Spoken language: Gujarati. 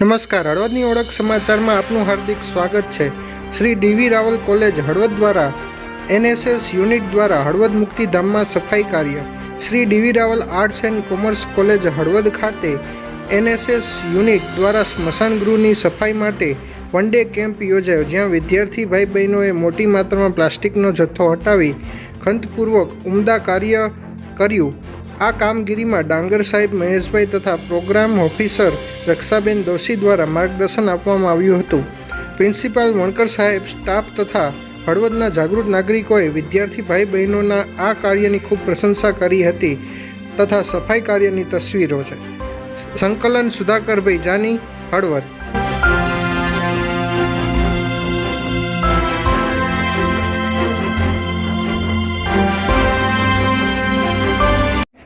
નમસ્કાર, હળવદની ઓળખ સમાચારમાં આપનું હાર્દિક સ્વાગત છે. શ્રી ડીવી રાવલ કોલેજ હળવદ દ્વારા, એનએસએસ યુનિટ દ્વારા હળવદ મુક્તિધામમાં સફાઈ કાર્ય. Shri DV Raval arts and commerce college Halvad ખાતે, એનએસએસ યુનિટ દ્વારા સ્મશાન ગૃહની સફાઈ માટે વન ડે કેમ્પ યોજાયો, જ્યાં વિદ્યાર્થી ભાઈ બહેનોએ મોટી માત્રામાં પ્લાસ્ટિકનો જથ્થો હટાવી, ખંતપૂર્વક ઉમદા કાર્ય કર્યું. આ કામગીરીમાં ડાંગર સાહેબ મહેશભાઈ તથા પ્રોગ્રામ ઓફિસર રક્ષાબેન દોશી દ્વારા માર્ગદર્શન આપવામાં આવ્યું હતું. પ્રિન્સિપાલ વણકર સાહેબ, સ્ટાફ તથા હળવદના જાગૃત નાગરિકોએ વિદ્યાર્થી ભાઈ બહેનોના આ કાર્યની ખૂબ પ્રશંસા કરી હતી તથા સફાઈ કાર્યની તસવીરો છે. સંકલન સુધાકરભાઈ જાની, હળવદ.